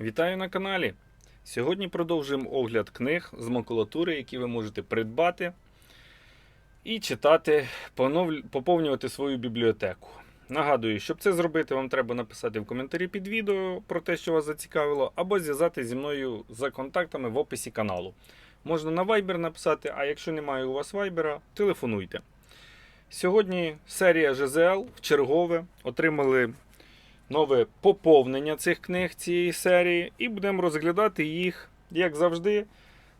Вітаю на каналі! Сьогодні продовжуємо огляд книг з макулатури, які ви можете придбати і читати, поповнювати свою бібліотеку. Нагадую, щоб це зробити, вам треба написати в коментарі під відео про те, що вас зацікавило, або зв'язати зі мною за контактами в описі каналу. Можна на Viber написати, а якщо немає у вас Viber, телефонуйте. Сьогодні серія ЖЗЛ в чергове отримали нове поповнення цих книг цієї серії, і будемо розглядати їх, як завжди,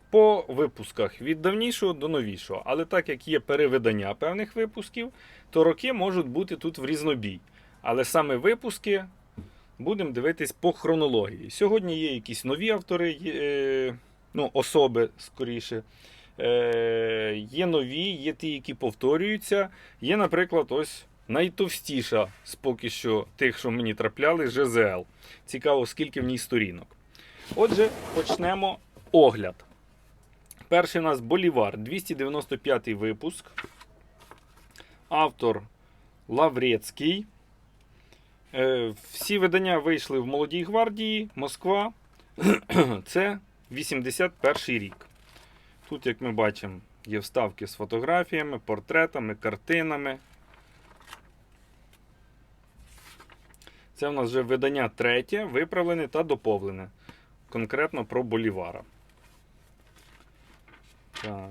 по випусках від давнішого до новішого. Але так як є перевидання певних випусків, то роки можуть бути тут в різнобій. Але саме випуски будемо дивитись по хронології. Сьогодні є якісь нові автори, е, ну, особи скоріше. Е, є нові, є ті, які повторюються. Є, наприклад, ось найтовстіша з поки що тих, що мені трапляли, ЖЗЛ. Цікаво, скільки в ній сторінок. Отже, почнемо огляд. Перший у нас Болівар, 295 випуск. Автор Лаврецький. Е, Всі видання вийшли в Молодій гвардії, Москва. Це 81 рік. Тут, як ми бачимо, є вставки з фотографіями, портретами, картинами. Це в нас вже видання третє, виправлене та доповнене. Конкретно про Болівара. Так.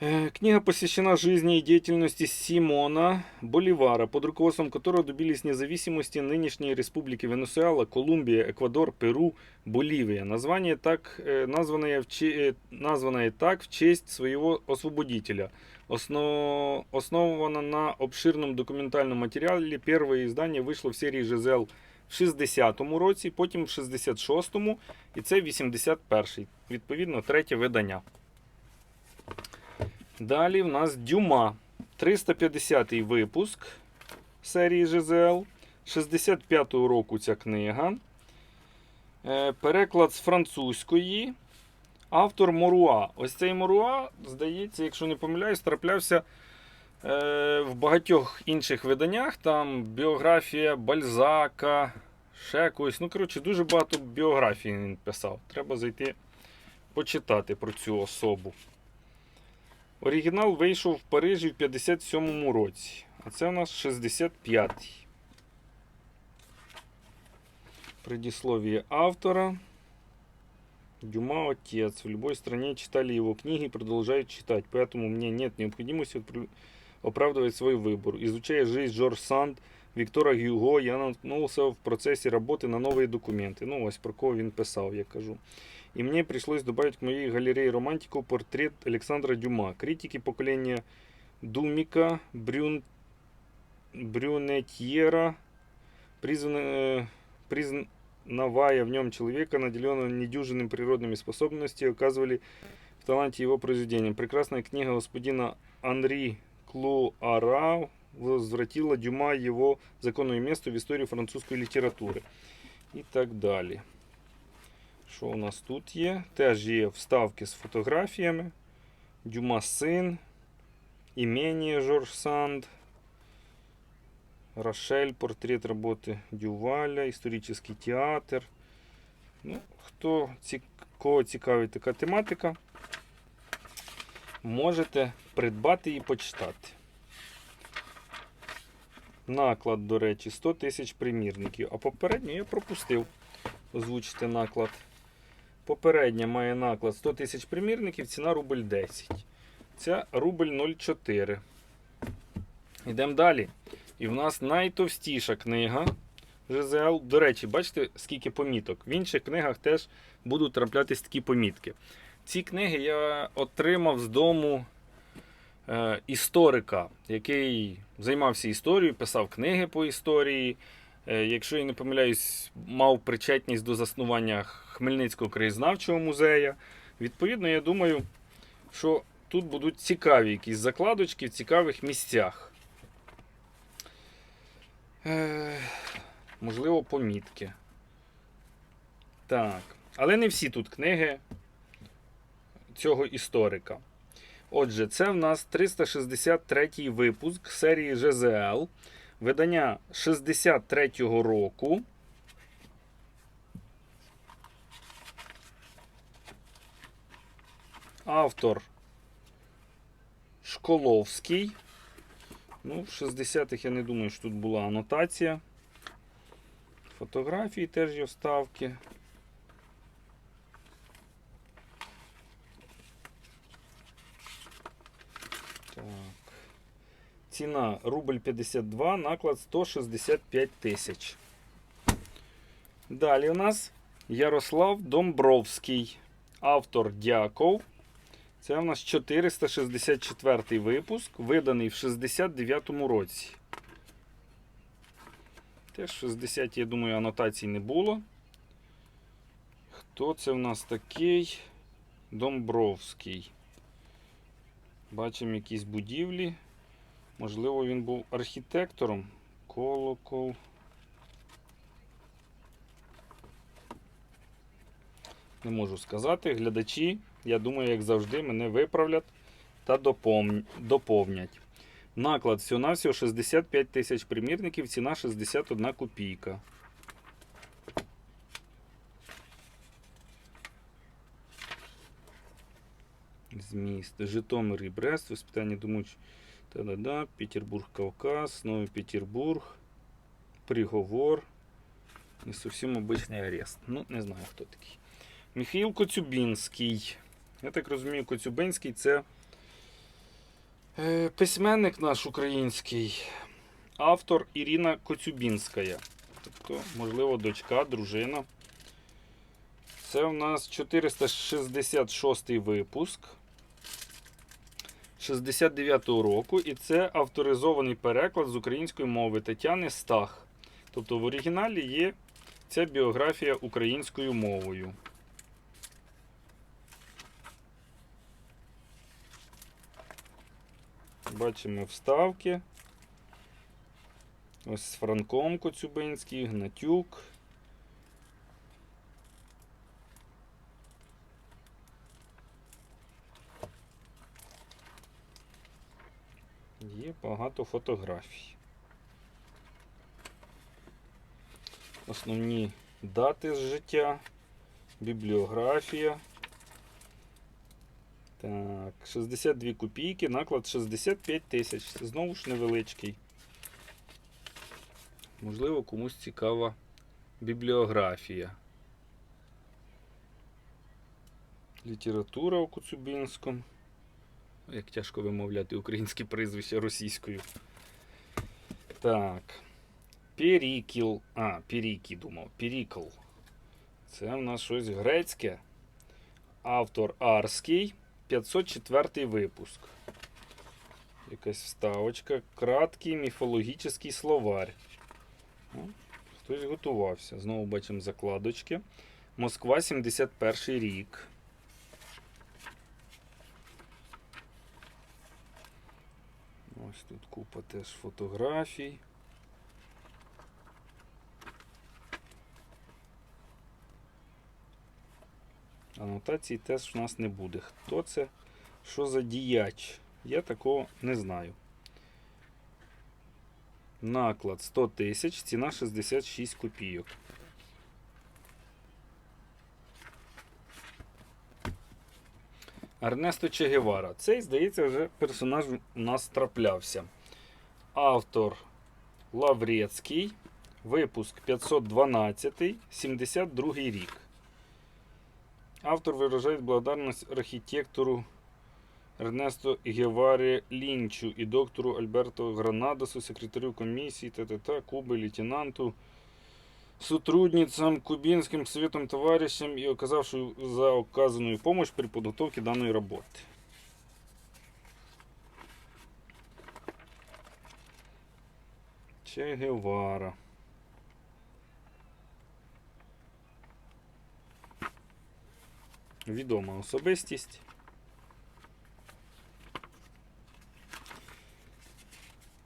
Э, Книга посвящена жизни и деятельности Симона Боливара, под руководством которого добились независимости нынешние республики Венесуэла, Колумбия, Эквадор, Перу, Боливия. Название так, э, названное, в че- э, названное так в честь своего освободителя. Осно- основано на обширном документальном материале. Первое издание вийшло в серії ЖЗЛ в 60-му році, потім в 66-му, і це 81-й. Відповідно, третє видання. Далі в нас Дюма. 350-й випуск серії ЖЗЛ. 65-го року ця книга. Е, Переклад з французької. Автор Моруа. Ось цей Моруа, здається, якщо не помиляюсь, траплявся е, в багатьох інших виданнях. Там біографія Бальзака, ще когось. Ну, коротше, дуже багато біографій він писав. Треба зайти почитати про цю особу. Оригінал вийшов в Парижі в 57-му році. А це у нас 65-й. Предисловие автора. Дюма отец. В любой стране читали его книги и продолжают читать. Поэтому мне нет необходимости опр- оправдывать свой выбор. Изучая жизнь Жорж Санд, Віктора Гюго, я наткнулся в процесі роботи на нові документи. Ну, ось про кого він писав, я кажу. И мне пришлось добавить к моей галерее романтику портрет Александра Дюма. Критики поколения Думика, Брюн... Брюнетьера, призваны, э, признавая в нем человека, наделенного недюжинными природными способностями, указывали в таланте его произведения. Прекрасная книга господина Анри Клуара возвратила Дюма его законное место в истории французской литературы. І так далі. Що у нас тут є? Теж є вставки з фотографіями. Дюма син. Імені Жорж Санд. Рошель, портрет роботи Дюваля, історичний театр. Ну, хто кого цікавить така тематика, можете придбати і почитати. Наклад, до речі, 100 тисяч примірників. А попередньо я пропустив озвучити наклад. Попередня має наклад 100 тисяч примірників, ціна рубль 10. Ця рубль 0,4. Йдемо далі. І в нас найтовстіша книга ЖЗЛ. До речі, бачите, скільки поміток. В інших книгах теж будуть траплятись такі помітки. Ці книги я отримав з дому е, історика, який займався історією, писав книги по історії. Е, Якщо я не помиляюсь, мав причетність до заснування Хмельницького краєзнавчого музею. Відповідно, я думаю, що тут будуть цікаві якісь закладочки в цікавих місцях. Е, Можливо, помітки. Так. Але не всі тут книги цього історика. Отже, це в нас 363 й випуск серії ЖЗЛ. Видання 63-го року. Автор Школовський. Ну, в 60-х я не думаю, що тут була анотація. Фотографії теж є вставки. Так. Ціна рубль 52, наклад 165 тисяч. Далі у нас Ярослав Домбровський, автор Дяков. Це у нас 464 випуск, виданий в 69-му році. Теж 60 я думаю, анотацій не було. Хто це в нас такий? Домбровський. Бачимо якісь будівлі. Можливо, він був архітектором. Колокол. Не можу сказати. Глядачі, я думаю, як завжди, мене виправлять та доповнять. Наклад всього-навсього 65 тисяч примірників, ціна 61 копійка. Зміст. Житомир і Брест, воспитання думач. Та-да-да, Петербург, Кавказ, Новий Петербург, приговор. Не зовсім обичний арест. Ну, не знаю, хто такий. Михаїл Коцюбінський. Я так розумію, Коцюбинський це е, письменник наш український, автор Ірина Коцюбінська. Тобто, можливо, дочка, дружина. Це у нас 466 випуск 69-го року, і це авторизований переклад з української мови Тетяни Стах. Тобто в оригіналі є ця біографія українською мовою. Бачимо вставки. Ось Франком Коцюбинський, Гнатюк. Є багато фотографій. Основні дати з життя, бібліографія. Так, 62 копійки, наклад 65 тисяч. Це знову ж невеличкий. Можливо, комусь цікава бібліографія. Література у Коцюбінському. Як тяжко вимовляти українське прізвище російською. Так. Перікіл. А, Перікі думав. Перікл. Це в нас щось грецьке. Автор Арський. 504 випуск. Якась вставочка. Краткий міфологічний словарь. Хтось готувався. Знову бачимо закладочки. Москва 71 рік. Ось тут купа теж фотографій. Анотацій теж в нас не буде. Хто це? Що за діяч? Я такого не знаю. Наклад 100 тисяч, ціна 66 копійок. Ернесто Че Гевара. Цей, здається, вже персонаж у нас траплявся. Автор Лаврецький. Випуск 512, 72 рік. Автор выражает благодарность архитектору Ернесту Геваре Лінчу і доктору Альберту Гранадосу, секретарю комісії ТТТ Куби, лейтенанту, сотрудницам, кубинским советом товарищам и оказавшую за оказанную помощь при подготовке данной работы. Че Гевара. Відома особистість.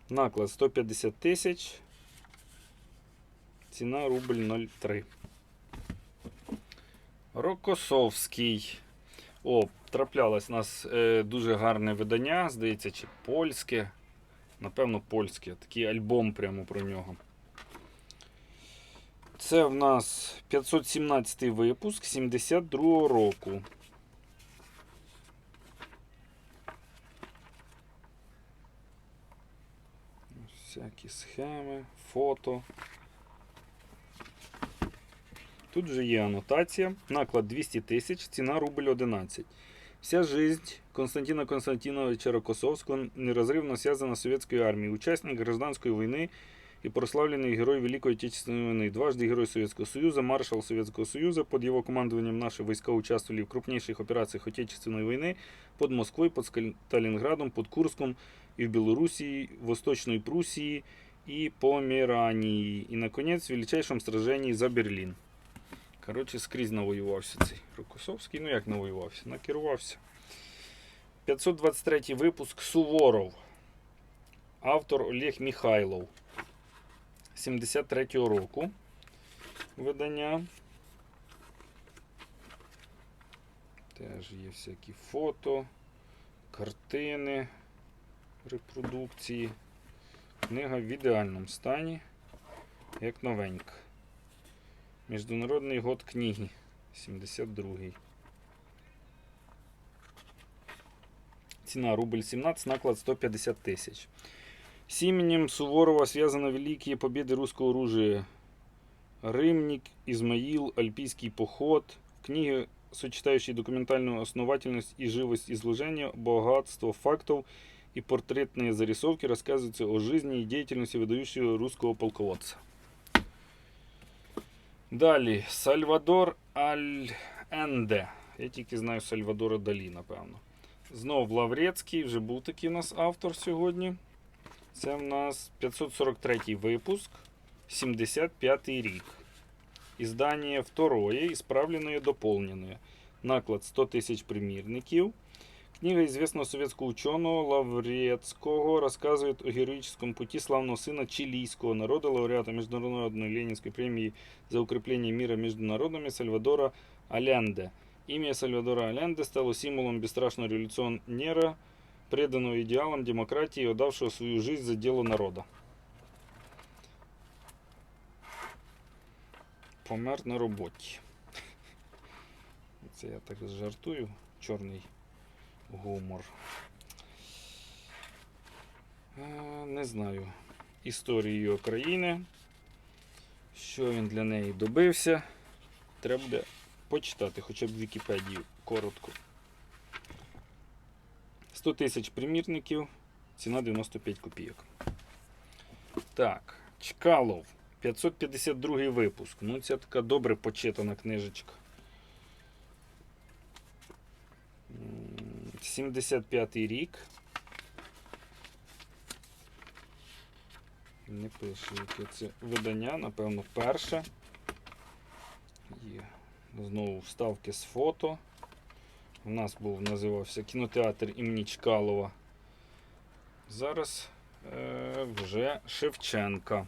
Наклад 150 тисяч. Ціна рубль 0,3. Рокосовський. О, траплялось у нас е, дуже гарне видання, здається, чи польське. Напевно, польське. Такий альбом прямо про нього. Це в нас 517 випуск 72 року. Всякі схеми, фото. Тут вже є анотація. Наклад 200 тисяч, ціна рубль 11. Вся жизнь Константина Константиновича Рокосовського нерозривно зв'язана з совєтською армією, учасник гражданської війни. и прославленный герой Великой Отечественной войны. Дважды Герой Советского Союза, маршал Советского Союза. Под его командованием наши войска участвовали в крупнейших операциях Отечественной войны под Москвой, под Сталинградом, под Курском и в Белоруссии, Восточной Пруссии и Померании. И, наконец, в величайшем сражении за Берлін. Коротше, скрізь навоювався цей Рокосовський. Ну як навоювався? Накерувався. 523 випуск Суворов. Автор Олег Міхайлов. 73-го року видання. Теж є всякі фото, картини, репродукції. Книга в ідеальному стані, як новенька. Міжнародний год книги. 72-й. Ціна рубль 17, наклад 150 тысяч. С именем Суворова связаны великие победы русского оружия. Рымник, Измаил, Альпийский поход. В книге, сочетающей документальную основательность и живость изложения, богатство фактов и портретные зарисовки, рассказываются о жизни и деятельности выдающего русского полководца. Далі Сальвадор Аль-Енде. Я тільки знаю Сальвадора Далі, напевно. Знов Лаврецький, вже був такий у нас автор сьогодні. Це в нас 543 випуск, 75 рік. Издание второе, исправленное, дополненное. Наклад 100 тысяч примірників. Книга известного советского ученого Лаврецкого рассказывает о героическом пути славного сына чилийского народа, лауреата Международной Ленинской премии за укрепление мира между народами Сальвадора Алянде. Имя Сальвадора Алянде стало символом бесстрашного революционера, преданного идеалам демократии и отдавшего свою жизнь за дело народа. Помер на роботі. Це я так жартую. Чорний гумор. Е, Не знаю історії України. Що він для неї добився. Треба буде почитати хоча б Вікіпедію коротко. 100 тисяч примірників, ціна 95 копійок. Так, Чкалов. 552 випуск. Ну, це така добре почитана книжечка. М, 75 рік. Не пише, яке це видання, напевно, перше. Є. Знову вставки з фото. У нас був називався кінотеатр імені Чкалова. Зараз е, вже Шевченка.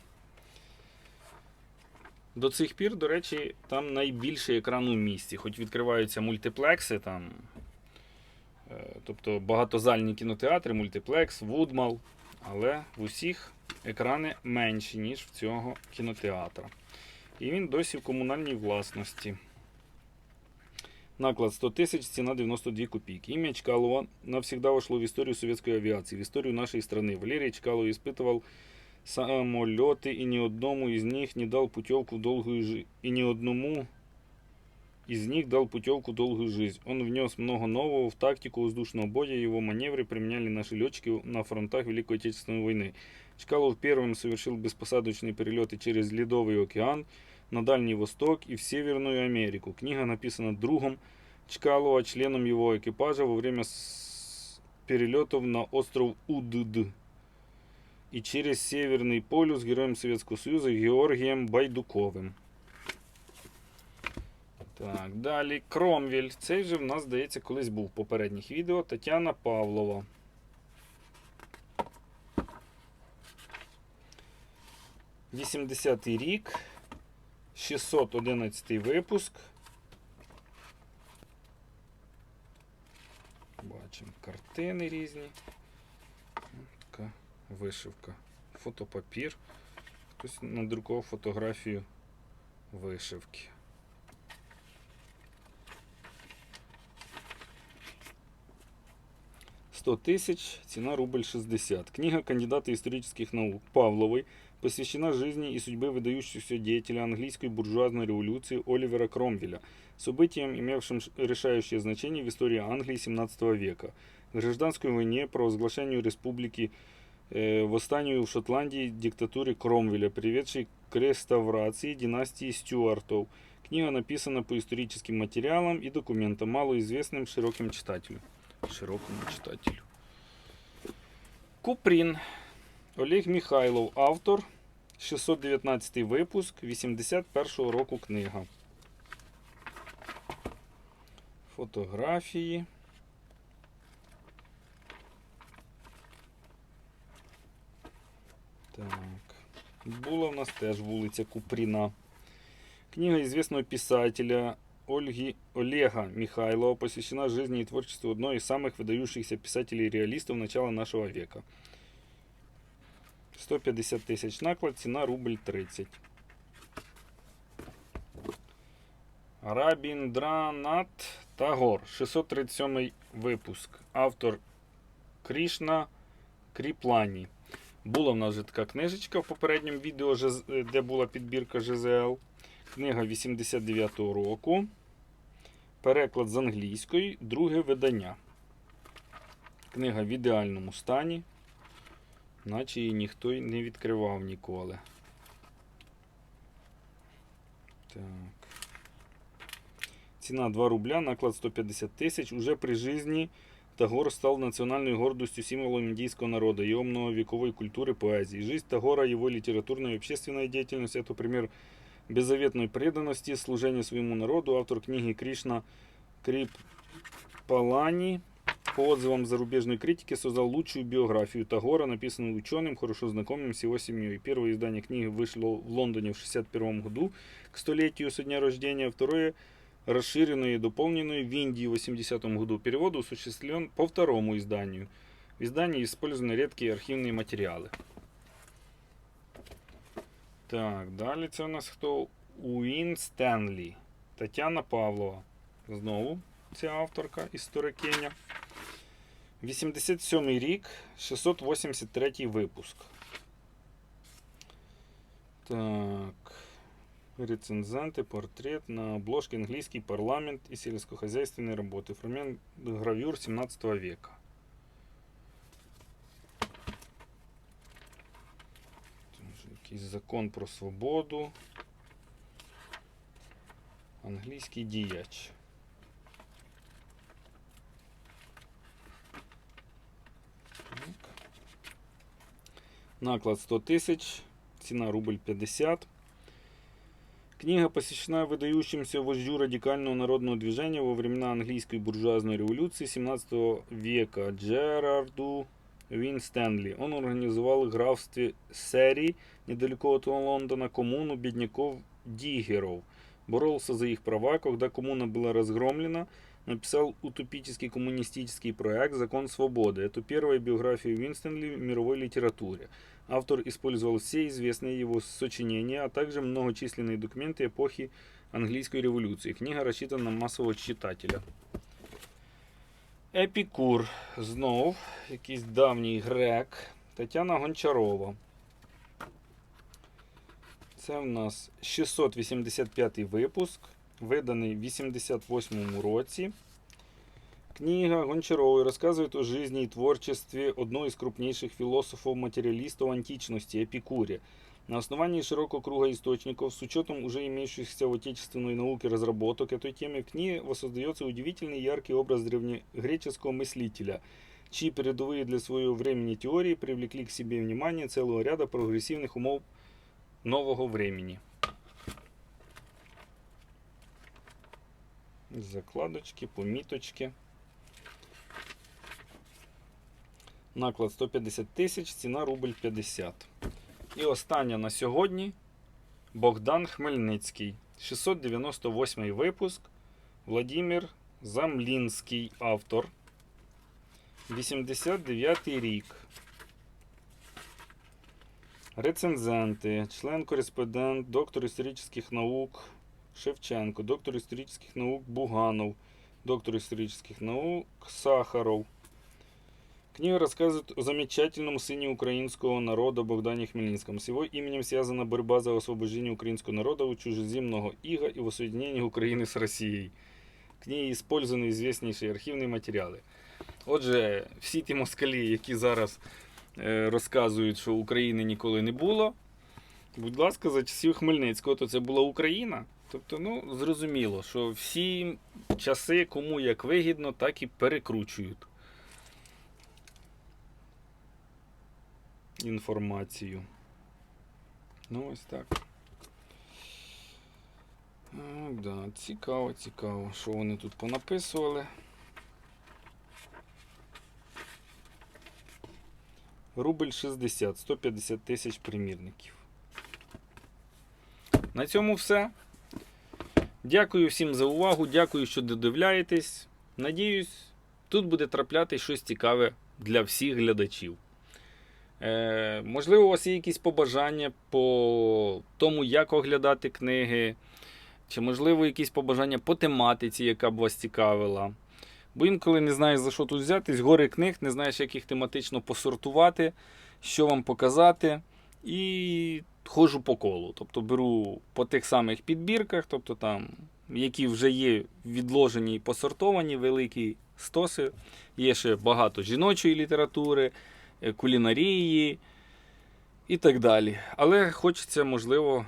До цих пір, до речі, там найбільший екран у місті. Хоч відкриваються мультиплекси, там, е, тобто багатозальні кінотеатри, мультиплекс, Вудмал. Але в усіх екрани менші, ніж в цього кінотеатра. І він досі в комунальній власності. Наклад 100 тысяч, цена 92 копейки. Имя Чкалова навсегда вошло в историю советской авиации, в историю нашей страны. Валерий Чкалов испытывал самолеты и ни одному из них не дал путевку в долгую жизнь. И ни одному из них дал путевку в долгую жизнь. Он внес много нового в тактику воздушного боя. Его маневры применяли наши летчики на фронтах Великой Отечественной войны. Чкалов первым совершил беспосадочные перелеты через Ледовый океан, на Дальний Восток и в Северную Америку. Книга написана другом Чкалова, членом его экипажа во время перелетов на остров Удд и через Северный полюс героем Советского Союза Георгием Байдуковим. Так, далі Кромвель. Цей же в нас, здається, колись був в попередніх відео. Тетяна Павлова. Вісімдесятий рік. 611 випуск. Бачимо картини різні. Така вишивка. Фотопапір. Хтось надрукував фотографію вишивки. 100 тысяч, цена рубль 60. Книга кандидата исторических наук Павловой посвящена жизни и судьбе выдающегося деятеля английской буржуазной революции Оливера Кромвеля, событием, имевшим ш- решающее значение в истории Англии 17 века, гражданской войне, провозглашению республики, э, восстанию в Шотландии, диктатуре Кромвеля, приведшей к реставрации династии Стюартов. Книга написана по историческим материалам и документам, малоизвестным широким читателю. Широкому читателю. Купрін. Олег Михайлов, автор. 619 випуск, 81 року книга. Фотографії. Так. Була в нас теж вулиця Купріна. Книга известного писателя Ольги Олега Михайлова посвящена жизни и творчеству одной из самых выдающихся писателей-реалистов начала нашего века. 150 тысяч наклад, цена рубль 30. Рабіндранат Тагор, 637 випуск. Автор Крішна Кріплані. Була в нас вже така книжечка в попередньому відео, де була підбірка ЖЗЛ. Книга 89-го року. Переклад з англійської, друге видання. Книга в ідеальному стані, наче її ніхто й не відкривав ніколи. Так. Ціна 2 рубля, наклад 150 тисяч. Уже при жизни Тагор стал национальной гордостью, символом индийского народа, его многовековой культуры, поэзии. Жизнь Тагора, его литературная и общественная деятельность – это пример беззаветной преданности, служения своему народу. Автор книги Кришна Крипалани по отзывам зарубежной критики создал лучшую биографию Тагора, написанную ученым, хорошо знакомым с его семьей. Первое издание книги вышло в Лондоне в 1961 году к столетию со дня рождения. Второе расширенное и дополненное в Индии в 80 году. Перевод осуществлен по второму изданию. В издании использованы редкие архивные материалы. Так, далі це у нас хто? Уін Стенлі. Тетяна Павлова. Знову ця авторка історикиня. 87 рік, 683 випуск. Так. Рецензенты, портрет на обложке английский парламент и сельскохозяйственные работы. Фрагмент гравюр 17 века. Тоже якийсь закон про свободу. Англійський діяч. Наклад 100 тысяч. Цена рубль 50. Книга посвящена выдающимся вождю радикального народного движения во времена английской буржуазной революции 17 века Джерарду Вин Стэнли. Он организовал в графстве Серри, недалеко от Лондона, коммуну бедняков-диггеров. Боролся за их права, когда коммуна была разгромлена, написал утопический коммунистический проект «Закон свободы». Это первая биография Винстонли в мировой литературе. Автор использовал все известные его сочинения, а также многочисленные документы эпохи английской революции. Книга рассчитана на массового читателя. Епікур. Знов якийсь давній грек. Тетяна Гончарова. Це в нас 685 випуск, виданий в 88 році. Книга Гончаровой рассказывает о жизни и творчестве одного из крупнейших философов-материалистов античности Эпикуре. На основании широкого круга источников, с учетом уже имеющихся в отечественной науке разработок этой темы, в книге воссоздается удивительный яркий образ древнегреческого мыслителя, чьи передовые для своего времени теории привлекли к себе внимание целого ряда прогрессивных умов нового времени. Закладочки, поміточки. Наклад 150 тисяч, ціна рубль 50. І остання на сьогодні Богдан Хмельницький. 698 випуск. Владимир Замлінський автор. 89 рік. Рецензенти, член-кореспондент, доктор історичних наук Шевченко, доктор історичних наук Буганов, доктор історичних наук Сахаров. Книга рассказывает о замечательном сыне украинского народа Богдане Хмельницком. С его именем связана борьба за освобождение украинского народа от чужеземного ига и воссоединение Украины с Россией. В книгі использовані известніші архівні матеріали. Отже, всі ті москалі, які зараз е, розказують, що України ніколи не було, будь ласка, за часів Хмельницького, то це була Україна. Тобто, ну, зрозуміло, що всі часи, кому як вигідно, так і перекручують інформацію. Ну, ось так. Так, да, цікаво, цікаво, що вони тут понаписували. Рубль 60, 150 тисяч примірників. На цьому все. Дякую всім за увагу. Дякую, що додивляєтесь. Надіюсь, тут буде трапляти щось цікаве для всіх глядачів. Е, можливо, у вас є якісь побажання по тому, як оглядати книги, чи, можливо, якісь побажання по тематиці, яка б вас цікавила. Бо інколи не знаєш, за що тут взятись, гори книг, не знаєш, як їх тематично посортувати, що вам показати. І ходжу по колу. Тобто беру по тих самих підбірках, тобто там, які вже є відложені і посортовані, великі стоси. Є ще багато жіночої літератури, е, кулінарії і так далі. Але хочеться, можливо,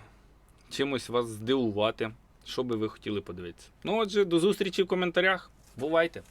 чимось вас здивувати, що би ви хотіли подивитися. Ну, отже, до зустрічі в коментарях. Бувайте!